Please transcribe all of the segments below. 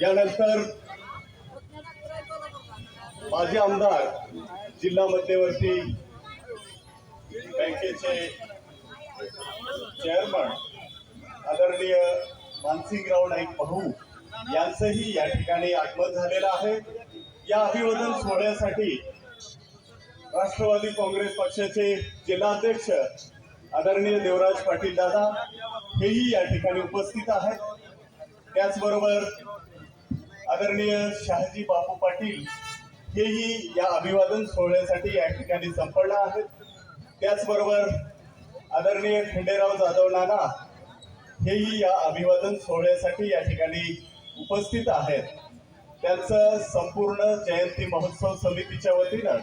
यानंतर माजी आमदार जिल्हा मध्यवर्ती बँकेचे चेअरमन आदरणीय मानसिंगराव नाईक भाऊ यांचंही या ठिकाणी आगमन झालेलं आहे. या अभिवादन सोहळ्यासाठी राष्ट्रवादी काँग्रेस पक्षाचे जिल्हाध्यक्ष आदरणीय देवराज पाटील दादा हेही या ठिकाणी उपस्थित आहेत. त्याचबरोबर आदरणीय शहाजी बापू पाटील हेही या अभिवादन सोहळ्यासाठी या ठिकाणी संपन्न आहेत. त्याचबरोबर आदरणीय खंडेराव जाधव नाना हेही या अभिवादन सोहळ्यासाठी या ठिकाणी उपस्थित आहेत. त्यांचं संपूर्ण जयंती महोत्सव समितीच्या वतीनं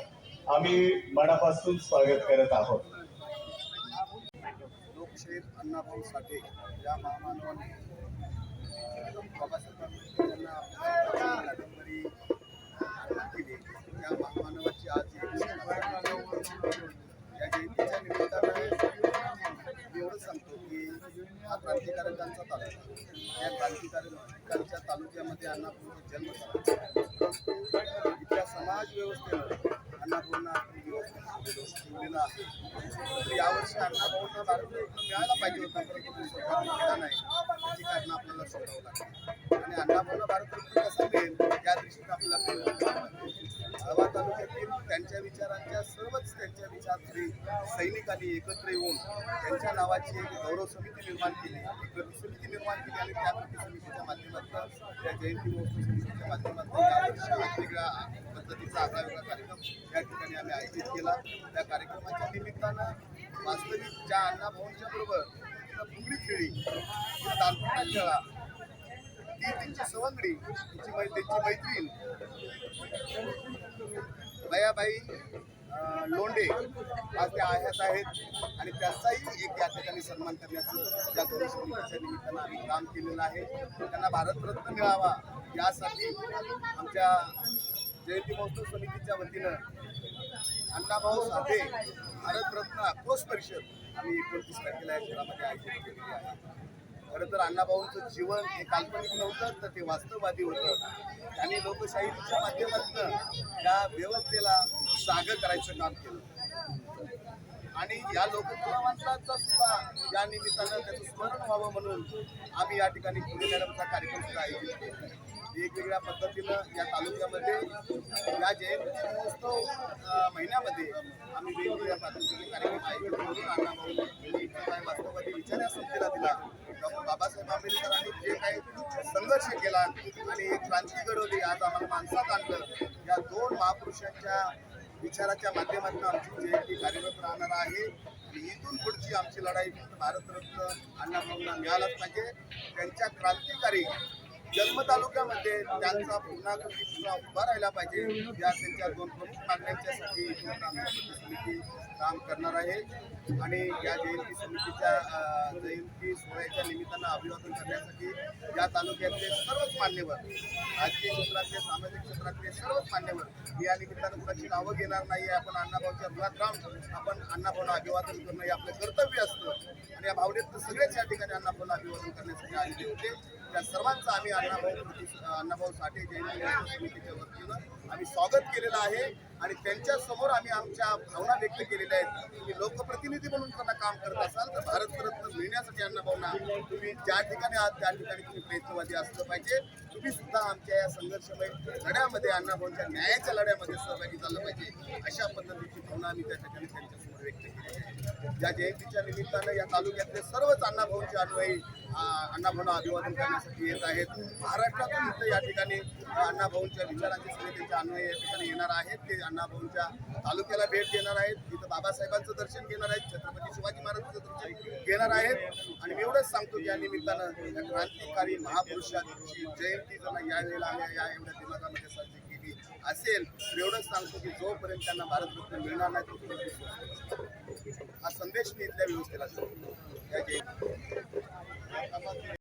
आम्ही मनापासून स्वागत करत आहोत. लोकशाहीर अण्णाभाऊ साठे या महामानवाने बाबासाहेब आंबेडकर यांना कादंबरी केली त्या महामानवाची आज या जयंतीच्या निमित्ताने मी एवढंच सांगतो की हा क्रांतिकारकांचा तालुका. या क्रांतिकारकांच्या तालुक्यामध्ये अण्णाभाऊचा जन्म झाला. इथल्या समाज व्यवस्थेनं अण्णापूर्णा आपली व्यवस्था ठेवलेलं आहे. तर यावर्षी अण्णाभाऊंना भारतरत्न मिळायला पाहिजे होता परंतु सरकारने नाही त्याची आपल्याला शोधावं आणि अण्णाभाऊंना कसा मिळेल? आळवा त्यांच्या विचारांच्या सर्वच त्यांच्या विचारधारी सैनिकांनी एकत्र येऊन त्यांच्या नावाची एक गौरव समिती निर्माण केली. एक कृती समिती निर्माण केली आणि त्या कृती समितीच्या माध्यमातून त्या जयंती महोत्सव समितीच्या माध्यमातून वेगवेगळ्या पद्धतीचा आगळा कार्यक्रम या ठिकाणी आम्ही आयोजित केला. त्या कार्यक्रमाच्या निमित्तानं वास्तविक ज्या अण्णाभाऊंच्या बरोबर तिनं फुगडी खेळली तिनं दालपट्टा खेळा ती त्यांची सवंगडी त्यांची मै त्यांची मैत्रीण. बयाबाई लोंडे आज त्या आयात आहेत आणि त्यांचाही एक या ठिकाणी सन्मान करण्याचं या गौरव समितीच्या निमित्तानं आम्ही काम केलेलं आहे. त्यांना भारतरत्न मिळावा यासाठी आमच्या जयंती महोत्सव समितीच्या वतीनं अण्णाभाऊ साधे भारतरत्न आक्रोश परिषद आम्ही एकोणतीस तारखेला या शहरामध्ये आयोजित केलेली आहे. खरं तर अण्णाभाऊंचं जीवन हे काल्पनिक नव्हतं तर ते वास्तववादी होतं. आणि लोकशाहीच्या माध्यमातून त्या व्यवस्थेला सागर करायचं काम केलं. आणि या लोककलावंतांचा सुद्धा या निमित्तानं त्याचं स्मरण व्हावं म्हणून आम्ही या ठिकाणी पुणे मॅडमचा कार्यक्रम सुद्धा आयोजित केला. वेगवेगळ्या पद्धतीनं या तालुक्यामध्ये या जयंती महोत्सव महिन्यामध्ये आम्ही वेगवेगळ्या पद्धतीने कार्यक्रम आयोजित करून अण्णाभाऊ वास्तववादी विचार या संस्थेला दिला. बाबासाहेब आंबेडकरांनी जे काही संघर्ष केला आणि एक क्रांती घडवली आज आम्हाला माणसात आणलं या दोन महापुरुषांच्या विचाराच्या माध्यमातून आमची जयंती कार्यरत राहणार आहे. इथून पुढची आमची लढाई भारतरत्न अण्णाभाऊंना मिळालाच पाहिजे. त्यांच्या क्रांतिकारी जन्म तालुक्यामध्ये त्यांचा पूर्णाकृती पुन्हा उभा राहिला पाहिजे. या त्यांच्या दोन प्रमुख मागण्यांच्यासाठी समिती काम करणार आहे. आणि या जयंती समितीच्या जयंती सोहळ्याच्या निमित्तानं अभिवादन करण्यासाठी या तालुक्यातले सर्वच मान्यवर राजकीय क्षेत्रातले सामाजिक क्षेत्रातले सर्वच मान्यवर मी या निमित्तानं कुणाची नावं घेणार नाही आपण अण्णाभाऊच्या रुहात राहून आपण अण्णाभाऊला अभिवादन करणं हे आपलं कर्तव्य असतं. आणि या भावनेत सगळेच या ठिकाणी अण्णाभाऊला अभिवादन करण्यासाठी आलेले होते. त्या सर्वांचं आम्ही अण्णाभाऊ अण्णाभाऊ साठे जयंती समितीच्या वतीनं आम्ही स्वागत केलेलं आहे. आणि त्यांच्यासमोर आम्ही आमच्या भावना व्यक्त केलेल्या आहेत. की लोकप्रतिनिधी म्हणून त्यांना काम करत असाल तर भारतरत्न मिळण्यासाठी अण्णाभाऊंना तुम्ही ज्या ठिकाणी आहात त्या ठिकाणी तुम्ही प्रयत्नवादी असलं पाहिजे. तुम्ही सुद्धा आमच्या या संघर्षमय लढ्यामध्ये अण्णाभाऊंच्या न्यायाच्या लढ्यामध्ये सहभागी झालं पाहिजे. अशा पद्धतीची भावना आम्ही त्या ठिकाणी त्यांच्यासमोर व्यक्त केली आहे. या जयंतीच्या निमित्तानं या तालुक्यातले सर्वच अण्णाभाऊंचे अनुयायी अं, अण्णाभाऊंना अभिवादन करण्यासाठी येत आहेत. महाराष्ट्रातून इथं या ठिकाणी अण्णाभाऊंच्या विचारांचे सगळे त्यांचे अनुयायी या ठिकाणी येणार आहेत. ते अण्णाभाऊंच्या तालुक्याला भेट देणार आहेत. इथं बाबासाहेबांचं दर्शन घेणार आहेत. छत्रपती शिवाजी महाराजांचं दर्शन घेणार आहेत. आणि मी एवढंच सांगतो की या निमित्तानं या क्रांतिकारी महापुरुषांची जयंती जर यावेळेला आम्ही या एवढ्या दिमागामध्ये साजरी केली असेल तर एवढंच सांगतो की जोपर्यंत त्यांना भारतरत्न मिळणार नाही तोपर्यंत हा संदेश मी इथल्या व्यवस्थेला देतो.